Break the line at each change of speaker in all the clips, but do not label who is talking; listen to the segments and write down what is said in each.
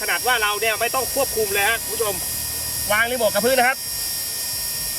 ขนาดว่าเราเนี่ยไม่ต้องควบคุมเลยฮะคุณผู้ชม วางรีโมทกับพื้นนะครับ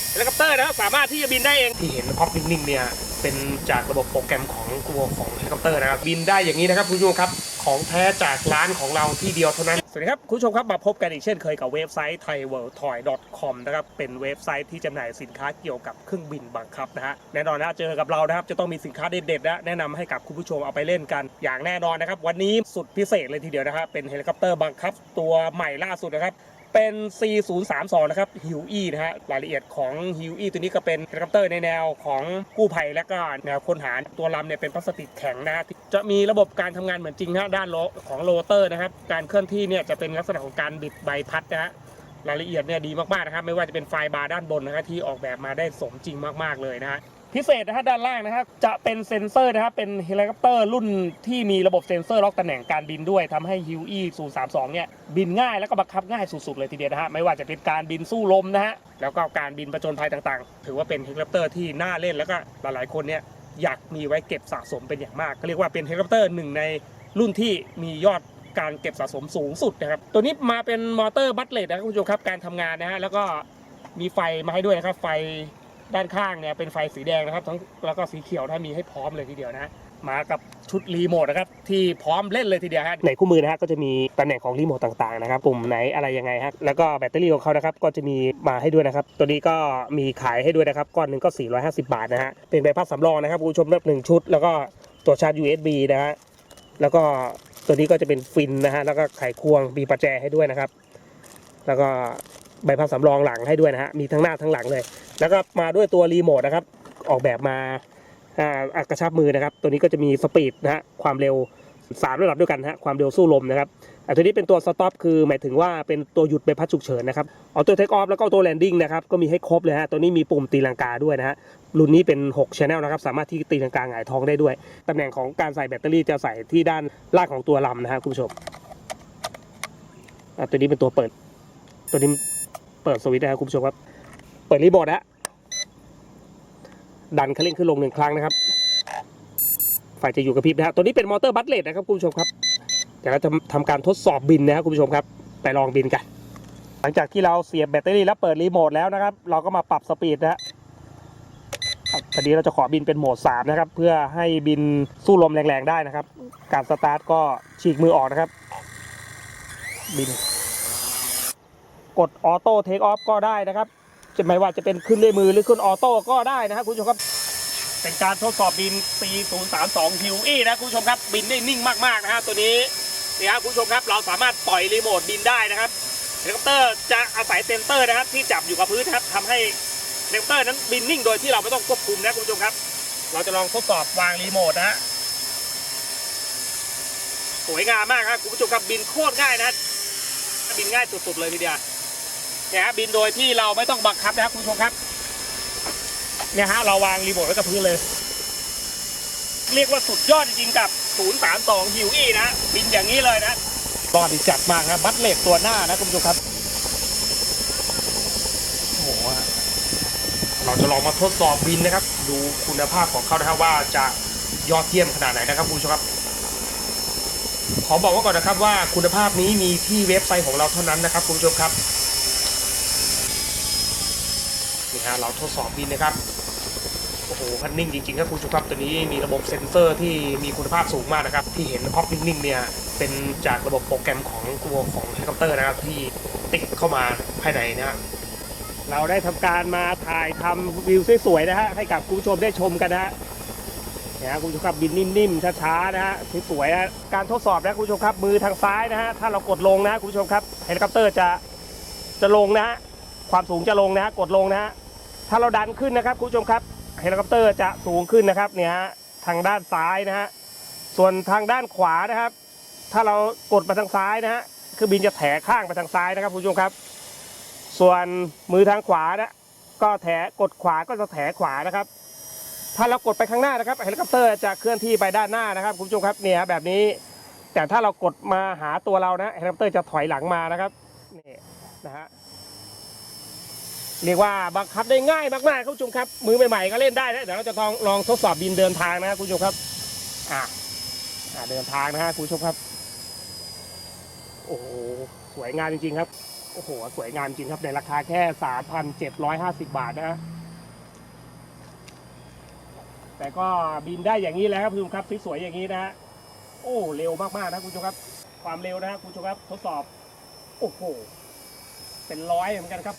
เฮลิคอปเตอร์นะครับสามารถที่จะบินได้เองที่เห็นพ็อปนิ่งๆเนี่ย เป็นจากระบบโปรแกรมของตัวของเฮลิคอปเตอร์นะครับบินได้อย่างนี้นะครับคุณผู้ชมครับของแท้จากร้านของเราที่เดียวเท่านั้น สวัสดีครับคุณผู้ชมครับมาพบกันอีกเช่นเคยกับเว็บไซต์ thaiworldtoy.com นะครับเป็นเว็บไซต์ที่จำหน่ายสินค้าเกี่ยวกับเครื่องบินบังคับนะฮะแน่นอนนะเจอกับเรานะครับจะต้องมีสินค้าเด็ดๆนะแนะนำให้กับคุณผู้ชมเอาไปเล่นกัน อย่างแน่นอนนะครับวันนี้สุดพิเศษเลยทีเดียวนะครับเป็นเฮลิคอปเตอร์บังคับ ตัวใหม่ล่าสุดนะครับ เป็น C032 นะครับฮิวอีนะฮะรายละเอียดของฮิวอีตัวนี้ก็เป็นเฮลิคอปเตอร์ในแนวของกู้ภัยและก็แนวค้นหาตัวลำเนี่ยเป็นพลาสติกแข็งนะฮะจะมีระบบการทำงานเหมือนจริงฮะด้านโลของโรเตอร์นะครับ การเคลื่อนที่เนี่ยจะเป็นลักษณะของการบิดใบพัดนะฮะรายละเอียดเนี่ยดีมากๆนะครับ ไม่ว่าจะเป็นไฟบาร์ด้านบนนะฮะที่ออกแบบมาได้สมจริงมากๆเลยนะฮะ พิเศษนะฮะด้านล่างนะครับจะเป็นเซ็นเซอร์นะครับเป็นเฮลิคอปเตอร์รุ่นที่มีระบบเซ็นเซอร์ล็อกตำแหน่งการบินด้วยทำให้ฮิวอี032เนี่ยบินง่ายแล้วก็บังคับง่ายสุดๆเลยทีเดียวนะฮะไม่ว่าจะเป็นการบินสู้ลมนะฮะแล้วก็การบินประจนภัยต่างๆ ถือว่าเป็นเฮลิคอปเตอร์ที่น่าเล่นแล้วก็หลายๆคนเนี่ยอยากมีไว้เก็บสะสมเป็นอย่างมากก็เรียกว่าเป็นเฮลิคอปเตอร์หนึ่งในรุ่นที่มียอดการเก็บสะสมสูงสุดนะครับ ตัวนี้มาเป็นมอเตอร์บัตเลตนะครับคุณผู้ชมครับการทำงานนะฮะแล้วก็มีไฟมาให้ด้วยนะครับไฟ ด้านข้างเนี่ยเป็นไฟสีแดงนะครับทั้งแล้วก็สีเขียวถ้ามีให้พร้อมเลยทีเดียวนะมากับชุดรีโมทนะครับที่พร้อมเล่นเลยทีเดียวฮะในคู่มือนะฮะก็จะมีตำแหน่งของรีโมทต่างๆนะครับปุ่มไหนอะไรยังไงฮะแล้วก็แบตเตอรี่ของเขานะครับก็จะมีมาให้ด้วยนะครับ ตัวนี้ก็มีขายให้ด้วยนะครับก้อนหนึ่งก็ 450 บาทนะฮะเป็นใบพัดสำรองนะครับคุณผู้ชมรับหนึ่งชุด แล้วก็ตัวชาร์จ USB นะฮะแล้วก็ตัวนี้ก็จะเป็นฟินนะฮะแล้วก็ไขควงมีประแจให้ด้วยนะครับ แล้วก็ ใบพัดสำรองหลังให้ด้วยนะฮะมีทั้งหน้าทั้งหลังเลย แล้วก็มาด้วยตัวรีโมทนะครับ ออกแบบมาอ่ากระชับมือนะครับ ตัวนี้ก็จะมีสปีดนะฮะความเร็วสามระดับด้วยกันฮะความเร็วสู้ลมนะครับอันตัวนี้เป็นตัวสต็อปคือหมายถึงว่าเป็นตัวหยุดใบพัดฉุกเฉินนะครับเอาตัวเทคออฟแล้วก็ตัวแลนดิ้งนะครับก็มีให้ครบเลยฮะตัวนี้มีปุ่มตีลังกาด้วยนะฮะรุ่นนี้เป็น6 Channel นะครับสามารถที่ตีลังกาหงายท้องได้ด้วยตำแหน่งของการใส่แบตเตอรี่จะใส่ที่ด้านล่างของตัวลำนะฮะคุณผู้ชมอะตัวนี้เป็นตัวเปิด ตัวนี้ ปิดสวิตช์นะครับคุณผู้ชมครับ เปิดรีโมทนะดันคันเร่งขึ้นลงหนึ่งครั้งนะครับ ไฟจะอยู่กับพริบนะฮะตัวนี้เป็นมอเตอร์บัตเลตนะครับคุณผู้ชมครับเดี๋ยวเราจะทำการทดสอบบินนะครับคุณผู้ชมครับ ไปลองบินกัน หลังจากที่เราเสียบแบตเตอรี่แล้วเปิดรีโมทแล้วนะครับ เราก็มาปรับสปีดนะฮะครับตอนนี้เราจะขอบินเป็นโหมด 3 นะครับ เพื่อให้บินสู้ลมแรงๆได้นะครับ การสตาร์ทก็ฉีกมือออกนะครับ บิน กดออโต้เทคออฟก็ได้นะครับจะไม่ว่าจะเป็นขึ้นด้วยมือหรือขึ้นออโต้ก็ได้นะครับคุณผู้ชมครับ เป็นการทดสอบบิน C032 ฮิวอี้นะคุณผู้ชมครับ บินได้นิ่งมากๆนะฮะตัวนี้นี่ครับคุณผู้ชมครับเราสามารถปล่อยรีโมทบินได้นะครับเฮลิคอปเตอร์จะอาศัยเซนเตอร์นะครับ ที่จับอยู่กับพื้นนะครับทำให้เฮลิคอปเตอร์นั้นบินนิ่งโดยที่เราไม่ต้องควบคุมนะคุณผู้ชมครับ เราจะลองทดสอบวางรีโมทนะฮะสวยงามมากครับคุณผู้ชมครับบินโคตรง่ายนะฮะบินง่ายสุดๆเลยทีเดียวเนี่ยฮะบินโดยที่เราไม่ต้องบังคับนะครับคุณผู้ชมครับเนี่ยฮะเราวางรีโมทไว้กับพื้นเลย เรียกว่าสุดยอดจริงๆกับ 032 ฮิวอี้นะ บินอย่างนี้เลยนะรอดดีจัดมากนะบัตเลตตัวหน้านะคุณผู้ชมครับโอ้โหเราจะลองมาทดสอบบินนะครับ ดูคุณภาพของเขานะครับว่าจะยอดเยี่ยมขนาดไหนนะครับคุณผู้ชมครับขอบอกไว่าก่อนนะครับว่าคุณภาพนี้มีที่เว็บไซต์ของเราเท่านั้นนะครับคุณผู้ชมครับ นี่ฮะเราทดสอบบินนะครับโอ้โหคันนิ่งจริงๆครับคุณผู้ชมครับตัวนี้มีระบบเซ็นเซอร์ที่มีคุณภาพสูงมากนะครับ ที่เห็นพ็อปนิ่งๆเนี่ยเป็นจากระบบโปรแกรมของตัวของเฮลิคอปเตอร์นะครับ ที่ติดเข้ามาภายในนะเราได้ทำการมาถ่ายทำวิวสวยๆนะฮะให้กับคุณผู้ชมได้ชมกันนะฮะนี่ยฮะคุณผู้ชมครับบินนิ่มๆช้าๆนะฮะสวยๆนะการทดสอบนะคุณผู้ชมครับมือทางซ้ายนะฮะถ้าเรากดลงนะคุณผู้ชมครับเฮลิคอปเตอร์จะจะลงนะฮะความสูงจะลงนะฮะกดลงนะฮะ ถ้าเราดันขึ้นนะครับคุณผู้ชมครับเฮลิคอปเตอร์จะสูงขึ้นนะครับเนี่ยฮะทางด้านซ้ายนะฮะส่วนทางด้านขวานะครับ ถ้าเรากดมาทางซ้ายนะฮะคือบินจะแถข้างไปทางซ้ายนะครับคุณผู้ชมครับ ส่วนมือทางขวานะก็แถกดขวาก็จะแถขวานะครับ ถ้าเรากดไปข้างหน้านะครับเฮลิคอปเตอร์จะเคลื่อนที่ไปด้านหน้านะครับคุณผู้ชมครับเนี่ยแบบนี้ แต่ถ้าเรากดมาหาตัวเรานะเฮลิคอปเตอร์จะถอยหลังมานะครับนี่นะฮะ เรียกว่าบังคับได้ง่ายมากๆครับคุณผู้ชมครับ มือใหม่ๆก็เล่นได้นะเดี๋ยวเราจะลองลองทดสอบบินเดินทางนะครับคุณผู้ชมครับอ่าอ่าเดินทางนะฮะคุณผู้ชมครับ โอ้โหสวยงามจริงๆครับโอ้โหสวยงามจริงครับในราคาแค่3,750บาทนะฮะแต่ก็บินได้อย่างนี้แล้วครับคุณผู้ชมครับสวยๆอย่างนี้นะฮะโอ้เร็วมากๆนะคุณผู้ชมครับ ความเร็วนะฮะคุณผู้ชมครับทดสอบ โอ้โหเป็นร้อยเหมือนกันครับ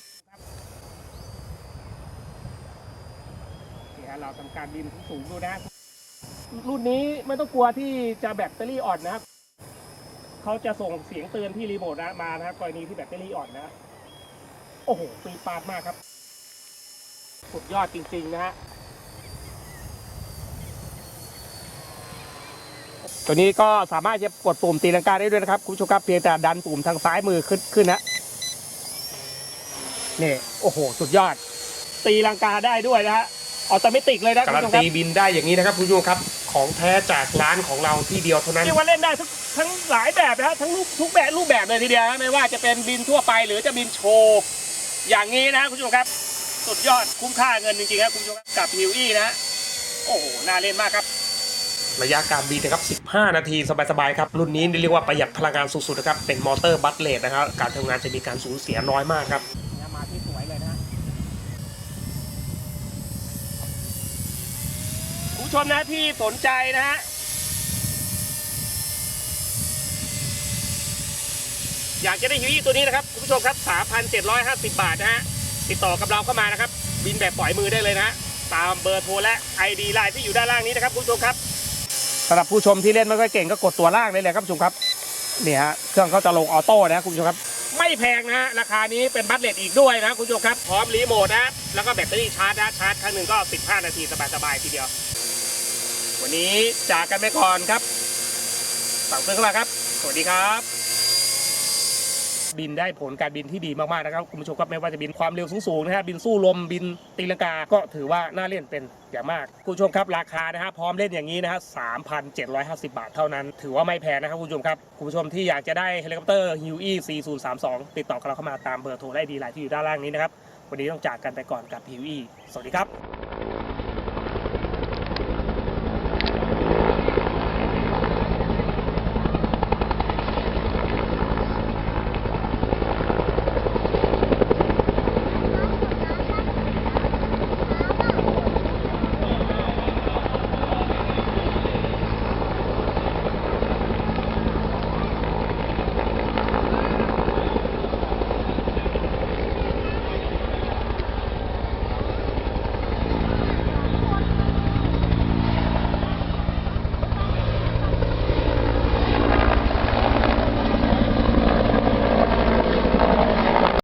ฮะเราทำการบินสูงดูนะ รุ่นนี้ไม่ต้องกลัวที่จะแบตเตอรี่อ่อนนะครับเขาจะส่งเสียงเตือนที่รีโมทนะมานะครับกรณีที่แบตเตอรี่อ่อนนะโอ้โหปีปาดมากครับ สุดยอดจริง ๆ นะฮะตัวนี้ก็สามารถจะกดปุ่มตีลังกาได้ด้วยนะครับคุณผู้ชมครับเพียงแต่ดันปุ่มทางซ้ายมือขึ้นขึ้นนะนี่โอ้โห สุดยอด ตีลังกาได้ด้วยนะฮะ ออโตเมติกเลยนะคุณ
การัน
ผู้ชมค
ตี
รับ
บินได้อย่างนี้นะครับคุณผู้ชมครับ ของแท้จากร้านของเราที่เดียวเท่านั้น
เรียกว่าเล่นได้ทั้งทั้งหลายแบบนะฮะทั้งรูปทุกแบบรูปแบบเลยทีเดียวนะไม่ว่าจะเป็นบินทั่วไปหรือจะบินโชว์ อย่างนี้นะคุณผู้ชมครับ สุดยอดคุ้มค่าเงินจริงๆครับคุณผู้ชมครับกับฮิวอี้นะฮะโอ้โหน่าเล่นมากครับ
ระยะการบินนะครับ 15 นาทีสบายๆครับ รุ่นนี้เรียกว่าประหยัดพลังงานสุดๆนะครับ เป็นมอเตอร์บัตเลตนะครับ การทำงานจะมีการสูญเสียน้อยมากครับ
เนี่ยมาที่สวยเลยนะฮะคุณ ผู้ชมนะที่สนใจนะฮะอยากจะได้ฮิวอี้ตัวนี้นะครับคุณผู้ชมครับ 3,750 บาทนะฮะติดต่อกับเราเข้ามานะครับ บินแบบปล่อยมือได้เลยนะตามเบอร์โทรและ ID ไลน์ที่อยู่ด้านล่างนี้นะครับคุณผู้ชมครับสำหรับผู้ชมที่เล่นไม่ค่อยเก่งก็กดตัวล่างได้เลยครับคุณผู้ชมครับเนี่ยฮะเครื่องเขาจะลงออโต้นะคุณผู้ชมครับ ไม่แพงนะฮะราคานี้เป็นบัตเลตอีกด้วยนะคุณผู้ชมครับพร้อมรีโมทนะแล้วก็แบตเตอรี่ชาร์จนะชาร์จครั้งหนึ่งก็ 15 นาทีสบายๆทีเดียว วันนี้จากกันไปก่อนครับสั่งซื้อเข้ามาครับ สวัสดีครับ บินได้ผลการบินที่ดีมากๆนะครับคุณผู้ชมครับไม่ว่าจะบินความเร็วสูงๆนะฮะบินสู้ลมบินตีลังกาก็ถือว่าน่าเล่นเป็นอย่างมากคุณผู้ชมครับราคานะฮะพร้อมเล่นอย่างนี้นะฮะ3,750 บาทเท่านั้น ถือว่าไม่แพงนะครับคุณผู้ชมครับคุณผู้ชมที่อยากจะได้เฮลิคอปเตอร์ฮิวอี้4032 ติดต่อกับเราเข้ามาตามเบอร์โทรและดีไลน์ที่อยู่ด้านล่างนี้นะครับวันนี้ต้องจากกันไปก่อนกับฮิวอี้สวัสดีครับ